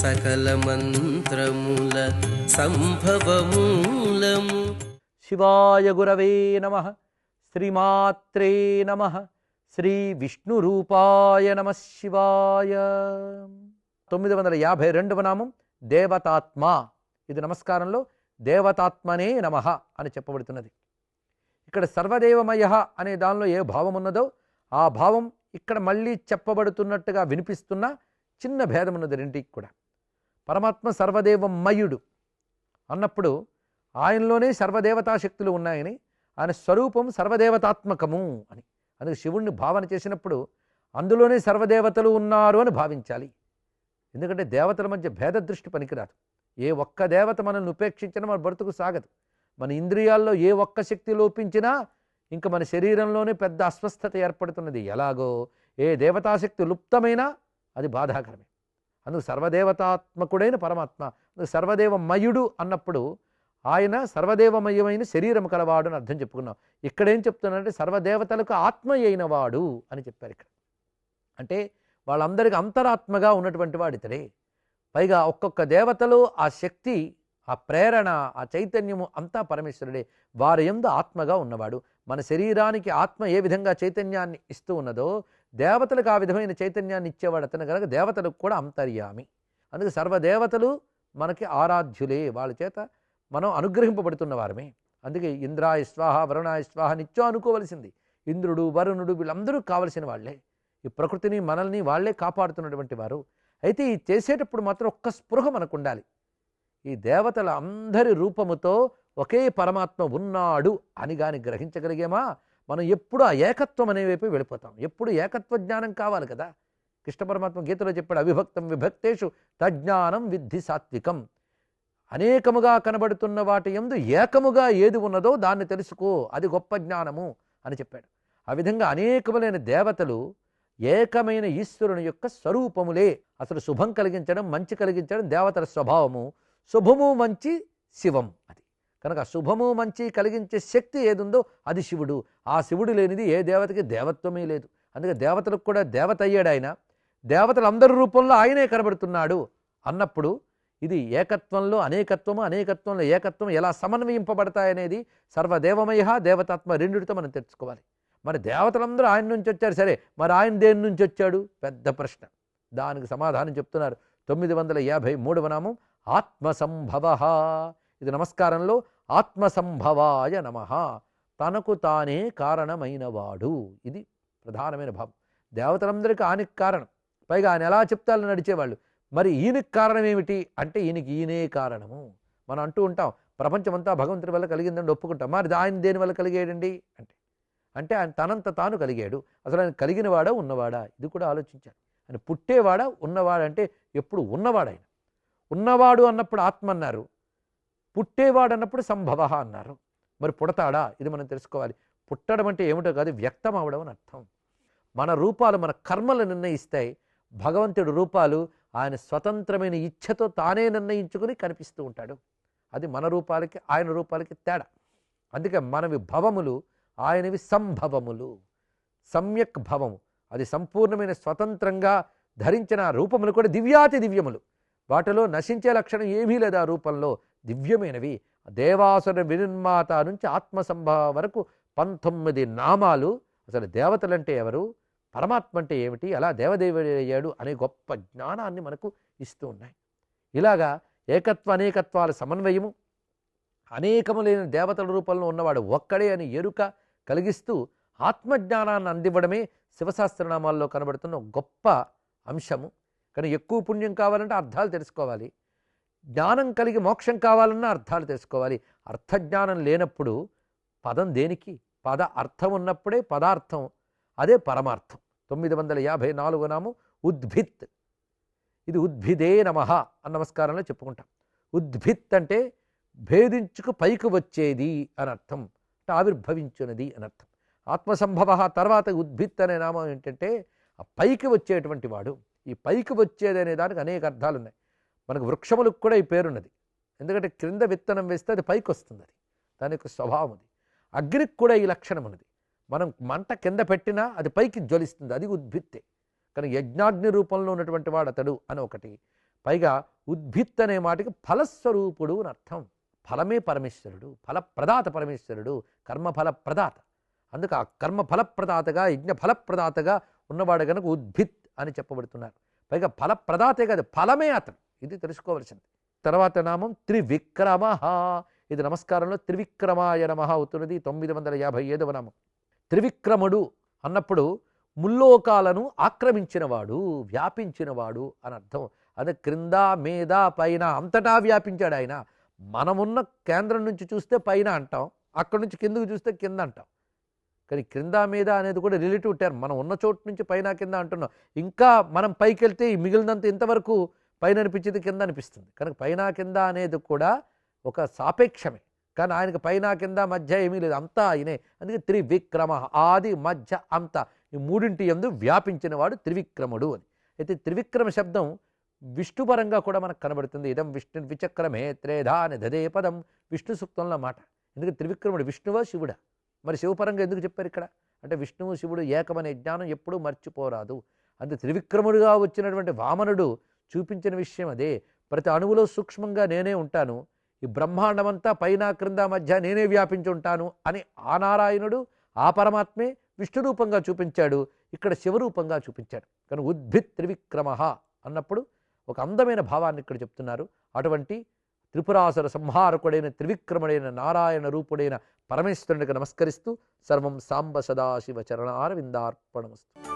సకల మంత్రముల సంభవమూలము. శివాయ గురవే నమ శ్రీమాత్రే నమ శ్రీ విష్ణు రూపాయ నమ శివాయ. తొమ్మిది వందల యాభై రెండవ నామం దేవతాత్మ. ఇది నమస్కారంలో దేవతాత్మనే నమ అని చెప్పబడుతున్నది. ఇక్కడ సర్వదేవమయ అనే దానిలో ఏ భావం ఉన్నదో ఆ భావం ఇక్కడ మళ్ళీ చెప్పబడుతున్నట్టుగా వినిపిస్తున్న చిన్న భేదం ఉన్నది రెండింటికి కూడా. పరమాత్మ సర్వదేవమయుడు అన్నప్పుడు ఆయనలోనే సర్వదేవతా శక్తులు ఉన్నాయని ఆయన స్వరూపం సర్వదేవతాత్మకము అని. అందుకు శివుణ్ణి భావన చేసినప్పుడు అందులోనే సర్వదేవతలు ఉన్నారు అని భావించాలి. ఎందుకంటే దేవతల మధ్య భేద దృష్టి పనికిరాదు. ఏ ఒక్క దేవత మనల్ని ఉపేక్షించినా మన బ్రతుకు సాగదు. మన ఇంద్రియాల్లో ఏ ఒక్క శక్తి లోపించినా ఇంకా మన శరీరంలోనే పెద్ద అస్వస్థత ఏర్పడుతున్నది. ఎలాగో ఏ దేవతాశక్తి లుప్తమైనా అది బాధాకరమే. అందుకు సర్వదేవతాత్మకుడైన పరమాత్మ అందుకు సర్వదేవమయుడు అన్నప్పుడు ఆయన సర్వదేవమయమైన శరీరం కలవాడు అని అర్థం చెప్పుకున్నాం. ఇక్కడ ఏం చెప్తున్నారంటే సర్వదేవతలకు ఆత్మ అయిన వాడు అని చెప్పారు ఇక్కడ. అంటే వాళ్ళందరికీ అంతరాత్మగా ఉన్నటువంటి వాడు ఇతడే. పైగా ఒక్కొక్క దేవతలు ఆ శక్తి ఆ ప్రేరణ ఆ చైతన్యము అంతా పరమేశ్వరుడే. వారి ఎందు ఆత్మగా ఉన్నవాడు. మన శరీరానికి ఆత్మ ఏ విధంగా చైతన్యాన్ని ఇస్తూ ఉన్నదో దేవతలకు ఆ విధమైన చైతన్యాన్ని ఇచ్చేవాడు అతను కనుక దేవతలకు కూడా అంతర్యామి. అందుకే సర్వదేవతలు మనకి ఆరాధ్యులే. వాళ్ళ చేత మనం అనుగ్రహింపబడుతున్న వారమే. అందుకే ఇంద్రాయ స్వాహ వరుణాయ స్వాహ నిత్యం అనుకోవలసింది. ఇంద్రుడు వరుణుడు వీళ్ళందరూ కావలసిన వాళ్ళే. ఈ ప్రకృతిని మనల్ని వాళ్ళే కాపాడుతున్నటువంటి వారు. అయితే ఈ చేసేటప్పుడు మాత్రం ఒక్క స్పృహ మనకు ఉండాలి ఈ దేవతల అందరి రూపముతో ఒకే పరమాత్మ ఉన్నాడు అని గాని గ్రహించగలిగేమా? మనం ఎప్పుడు ఆ ఏకత్వం అనే వైపు వెళ్ళిపోతాం. ఎప్పుడు ఏకత్వ జ్ఞానం కావాలి కదా. కృష్ణ పరమాత్మ గీతలో చెప్పాడు అవిభక్తం విభక్తేషు తజ్ఞానం విద్ధి సాత్వికం. అనేకముగా కనబడుతున్న వాటి ఎందు ఏకముగా ఏది ఉన్నదో దాన్ని తెలుసుకో అది గొప్ప జ్ఞానము అని చెప్పాడు. ఆ విధంగా అనేకములైన దేవతలు ఏకమైన ఈశ్వరుని యొక్క స్వరూపములే. అసలు శుభం కలిగించడం మంచి కలిగించడం దేవతల స్వభావము. శుభము మంచి శివం. కనుక శుభము మంచి కలిగించే శక్తి ఏదుందో అది శివుడు. ఆ శివుడు లేనిది ఏ దేవతకి దేవత్వమే లేదు. అందుకే దేవతలకు కూడా దేవత అయ్యాడు ఆయన. దేవతలందరి రూపంలో ఆయనే కనబడుతున్నాడు అన్నప్పుడు ఇది ఏకత్వంలో అనేకత్వము అనేకత్వంలో ఏకత్వం ఎలా సమన్వయింపబడతాయనేది సర్వదేవమయ దేవతాత్మ రెండిటితో మనం తెలుసుకోవాలి. మరి దేవతలందరూ ఆయన నుంచి వచ్చారు. సరే మరి ఆయన దేని నుంచి వచ్చాడు? పెద్ద ప్రశ్న. దానికి సమాధానం చెప్తున్నారు తొమ్మిది వందల యాభై మూడవ నామం ఆత్మసంభవ. ఇది నమస్కారంలో ఆత్మసంభవాయ నమ. తనకు తానే కారణమైనవాడు. ఇది ప్రధానమైన భావం. దేవతలందరికీ ఆయనకి కారణం. పైగా ఆయన ఎలా చెప్తారని నడిచేవాళ్ళు. మరి ఈయనకి కారణం ఏమిటి అంటే ఈయనకి ఈయనే కారణము. మనం అంటూ ఉంటాం ప్రపంచమంతా భగవంతుడి వల్ల కలిగిందని ఒప్పుకుంటాం. మరి ఆయన దేని వల్ల కలిగేయండి అంటే అంటే ఆయన తనంత తాను కలిగాడు. అసలు ఆయన కలిగినవాడా ఉన్నవాడా? ఇది కూడా ఆలోచించాలి. ఆయన పుట్టేవాడా ఉన్నవాడంటే ఎప్పుడు ఉన్నవాడు ఆయన. ఉన్నవాడు అన్నప్పుడు ఆత్మ అన్నారు. పుట్టేవాడు అన్నప్పుడు సంభవ అన్నారు. మరి పుడతాడా? ఇది మనం తెలుసుకోవాలి. పుట్టడం అంటే ఏమిటో కాదు వ్యక్తం అవడం అని అర్థం. మన రూపాలు మన కర్మలు నిర్ణయిస్తాయి. భగవంతుడి రూపాలు ఆయన స్వతంత్రమైన ఇచ్ఛతో తానే నిర్ణయించుకుని కనిపిస్తూ ఉంటాడు. అది మన రూపాలకి ఆయన రూపాలకి తేడా. అందుకే మనవి భవములు ఆయనవి సంభవములు. సమ్యక్ భవము. అది సంపూర్ణమైన స్వతంత్రంగా ధరించిన రూపములు కూడా దివ్యాతి దివ్యములు. వాటిలో నశించే లక్షణం ఏమీ లేదు ఆ రూపంలో. దివ్యమైనవి. దేవాసుర వినిర్మాత నుంచి ఆత్మసంభవ వరకు పంతొమ్మిది నామాలు. అసలు దేవతలంటే ఎవరు? పరమాత్మ అంటే ఏమిటి? అలా దేవదేవుడు అయ్యాడు అనే గొప్ప జ్ఞానాన్ని మనకు ఇస్తూ ఉన్నాయి. ఇలాగా ఏకత్వ అనేకత్వాల సమన్వయము అనేకములైన దేవతల రూపంలో ఉన్నవాడు ఒక్కడే అని ఎరుక కలిగిస్తూ ఆత్మజ్ఞానాన్ని అందివ్వడమే శివశాస్త్రనామాల్లో కనబడుతున్న గొప్ప అంశము. కానీ ఎక్కువ పుణ్యం కావాలంటే అర్థాలు తెలుసుకోవాలి. జ్ఞానం కలిగి మోక్షం కావాలన్నా అర్థాలు తెలుసుకోవాలి. అర్థజ్ఞానం లేనప్పుడు పదం దేనికి? పద అర్థం ఉన్నప్పుడే పదార్థం అదే పరమార్థం. తొమ్మిది వందల యాభై నాలుగు నాము ఉద్భిత్. ఇది ఉద్భిదే నమ అన్న నమస్కారంలో చెప్పుకుంటాం. ఉద్భిత్ అంటే భేదించుకు పైకి వచ్చేది అని అర్థం అంటే ఆవిర్భవించున్నది అని అర్థం. ఆత్మసంభవ తర్వాత ఉద్భిత్ అనే నామం ఏంటంటే ఆ పైకి వచ్చేటువంటి వాడు. ఈ పైకి వచ్చేది అనే దానికి అనేక అర్థాలు ఉన్నాయి మనకు వృక్షములకు కూడా ఈ పేరున్నది. ఎందుకంటే క్రింద విత్తనం వేస్తే అది పైకి వస్తుంది అది. దాని యొక్క స్వభావం అది. అగ్నికి కూడా ఈ లక్షణం ఉన్నది. మనం మంట కింద పెట్టినా అది పైకి జ్వలిస్తుంది. అది ఉద్భిత్తే. కానీ యజ్ఞాగ్ని రూపంలో ఉన్నటువంటి వాడు అతడు అని ఒకటి. పైగా ఉద్భిత్ అనే మాటకి ఫలస్వరూపుడు అని అర్థం. ఫలమే పరమేశ్వరుడు. ఫలప్రదాత పరమేశ్వరుడు. కర్మఫల ప్రదాత. అందుకు ఆ కర్మ ఫలప్రదాతగా యజ్ఞ ఫలప్రదాతగా ఉన్నవాడు కనుక ఉద్భిత్ అని చెప్పబడుతున్నారు. పైగా ఫలప్రదాతే కాదు ఫలమే అతను ఇది తెలుసుకోవలసింది. తర్వాత నామం త్రివిక్రమ. ఇది నమస్కారంలో త్రివిక్రమాయ నమ అవుతున్నది. తొమ్మిది వందల యాభై ఐదవ నామం. త్రివిక్రముడు అన్నప్పుడు ముల్లోకాలను ఆక్రమించినవాడు వ్యాపించినవాడు అని అర్థం. అదే క్రింద మీద పైన అంతటా వ్యాపించాడు ఆయన. మనమున్న కేంద్రం నుంచి చూస్తే పైన అంటాం. అక్కడి నుంచి కిందకు చూస్తే కింద అంటాం. కానీ క్రింద మీద అనేది కూడా రిలేటివ్ టర్మ్. మనం ఉన్న చోటు నుంచి పైన కింద అంటున్నాం. ఇంకా మనం పైకి వెళ్తే ఈ మిగిలినంత ఇంతవరకు పైన అనిపించేది కింద అనిపిస్తుంది కనుక పైన కింద అనేది కూడా ఒక సాపేక్షమే. కానీ ఆయనకు పైన కింద మధ్య ఏమీ లేదు. అంతా ఆయనే అందుకే త్రివిక్రమ ఆది మధ్య అంత. ఈ మూడింటి ఎందు వ్యాపించినవాడు త్రివిక్రముడు అని. అయితే త్రివిక్రమ శబ్దం విష్ణుపరంగా కూడా మనకు కనబడుతుంది. ఇదం విష్ణు విచక్రమే త్రేధా అని దదే పదం విష్ణు సూక్తంలో మాట. ఎందుకంటే త్రివిక్రముడు విష్ణువా శివుడా? మరి శివపరంగా ఎందుకు చెప్పారు ఇక్కడ? అంటే విష్ణువు శివుడు ఏకమనే జ్ఞానం ఎప్పుడూ మర్చిపోరాదు. అంతే త్రివిక్రముడుగా వచ్చినటువంటి వామనుడు చూపించిన విషయం అదే. ప్రతి అణువులో సూక్ష్మంగా నేనే ఉంటాను. ఈ బ్రహ్మాండమంతా పైన క్రింద మధ్య నేనే వ్యాపించి ఉంటాను అని ఆ నారాయణుడు ఆ పరమాత్మే విష్ణు రూపంగా చూపించాడు. ఇక్కడ శివరూపంగా చూపించాడు. కానీ ఉద్భిత్ త్రివిక్రమ అన్నప్పుడు ఒక అందమైన భావాన్ని ఇక్కడ చెప్తున్నారు. అటువంటి త్రిపురాసుర సంహారకుడైన త్రివిక్రముడైన నారాయణ రూపుడైన పరమేశ్వరునికి నమస్కరిస్తూ సర్వం సాంబ సదాశివ చరణార విందార్పణమస్తు